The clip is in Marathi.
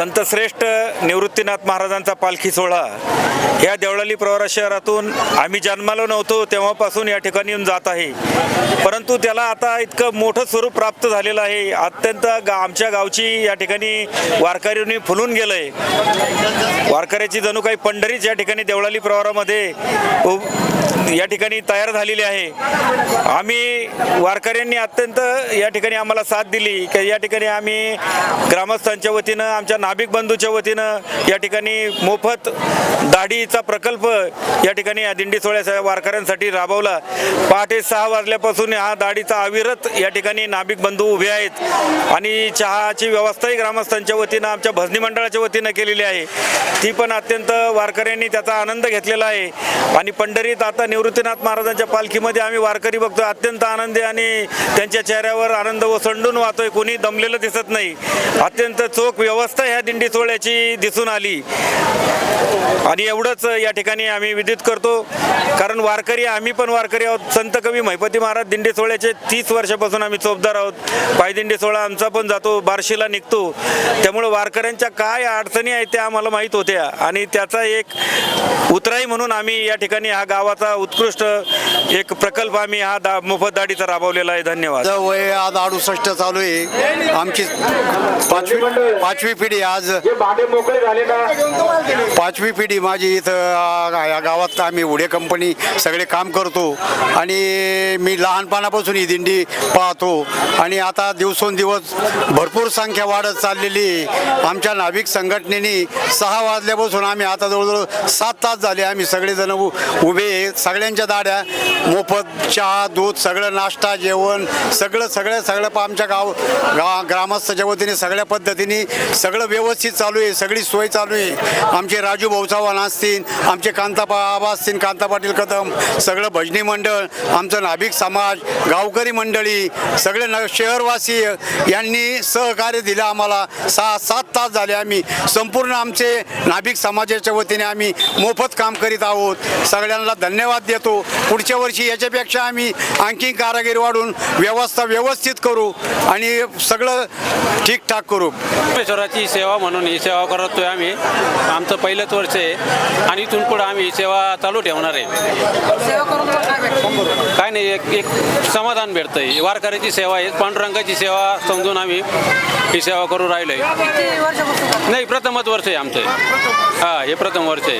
संतश्रेष्ठ निवृत्तीनाथ महाराजांचा पालखी सोहळा. या देवळाली प्रवरा शहरातून आम्ही जन्मालो नव्हतो तेव्हापासून या ठिकाणी येऊन जात आहे. परंतु त्याला आता इतकं मोठं स्वरूप प्राप्त झालेलं आहे. अत्यंत गा आमच्या गावची या ठिकाणी वारकऱ्यांनी फुलून गेलं आहे वारकऱ्याची जणू काही पंढरीच या ठिकाणी देवळाली प्रवारामध्ये उ- या ठिकाणी तयार झालेली आहे. आम्ही वारकऱ्यांनी अत्यंत या ठिकाणी आम्हाला साथ दिली की या ठिकाणी आम्ही ग्रामस्थांच्या वतीनं आमच्या नाभिक बंधूच्या वतीनं या ठिकाणी मोफत दाढीचा प्रकल्प या ठिकाणी या दिंडी सोहळ्या वारकऱ्यांसाठी राबवला. पहाटे सहा वाजल्यापासून हा दाढीचा अविरत या ठिकाणी नाभिक बंधू उभे आहेत. आणि चहाची व्यवस्थाही ग्रामस्थांच्या वतीनं आमच्या भजनी मंडळाच्या वतीनं केलेली आहे. ती पण अत्यंत वारकऱ्यांनी त्याचा आनंद घेतलेला आहे. आणि पंढरीत आता निवृत्तीनाथ महाराजांच्या पालखीमध्ये आम्ही वारकरी बघतो अत्यंत आनंदी आणि त्यांच्या चेहऱ्यावर आनंद ओसंडून वाहतोय. कोणी दमलेलं दिसत नाही. अत्यंत चोख व्यवस्था ह्या दिंडी सोहळ्याची दिसून आली. आणि एवढंच या ठिकाणी आम्ही विदित करतो. कारण वारकरी आम्ही पण वारकरी आहोत. संत कवी महिपती महाराज दिंडी सोहळ्याचे तीस वर्षापासून आम्ही चोपदार आहोत. पायदिंडी सोहळा आमचा पण जातो बार्शीला निघतो. त्यामुळे वारकऱ्यांच्या काय अडचणी आहेत त्या आम्हाला माहीत होत्या. आणि त्याचा एक उतराई म्हणून आम्ही या ठिकाणी हा गावाचा उत्कृष्ट एक प्रकल्प आम्ही हा दा मोफत दाढीचा राबवलेला आहे. धन्यवाद. वय आज अडुसष्ट चालू आहे. आमची पाचवी पाचवी पिढी आज पाचवी पिढी माझी इथं या गावात आम्ही उडे कंपनी सगळे काम करतो. आणि मी लहानपणापासून ही दिंडी पाहतो. आणि आता दिवसेंदिवस भरपूर संख्या वाढत चाललेली आमच्या नाभिक संघटनेने सहा वाजल्यापासून आम्ही आता जवळजवळ सात तास झाले आम्ही सगळेजण उभे. सगळ्यांच्या दाड्या मोफत चहा दूध सगळं नाश्ता जेवण सगळं सगळं सगळं आमच्या गाव गा ग्रामस्थाच्या वतीने सगळ्या पद्धतीने सगळं व्यवस्थित चालू आहे सगळी सोय चालू आहे. आमचे राजू भाऊ चव्हाण असतील आमचे कांताबा आबा असतील कांता पाटील कदम सगळं भजनी मंडळ आमचं नाभिक समाज गावकरी मंडळी सगळे न शहरवासी यांनी सहकार्य दिलं आम्हाला. सहा सात तास झाले आम्ही. संपूर्ण आमचे नाभिक समाजाच्या वतीने आम्ही मोफत काम करीत आहोत. सगळ्यांना धन्यवाद देतो. पुढच्या वर्षी याच्यापेक्षा आम्ही आणखी कारागिरी वाढून व्यवस्था व्यवस्थित करू आणि सगळं ठीकठाक करू. परमेश्वराची सेवा म्हणून ही सेवा करतोय आम्ही. आमचं पहिलंच वर्ष आहे. आणि इथून पुढे आम्ही ही सेवा चालू ठेवणार आहे. काय नाही एक एक समाधान भेटतंय. वारकऱ्याची सेवा आहे. पांडुरंगाची सेवा समजून आम्ही ही सेवा करू राहिलोय. नाही प्रथमच वर्ष आहे आमचं. हा हे प्रथम वर्ष आहे.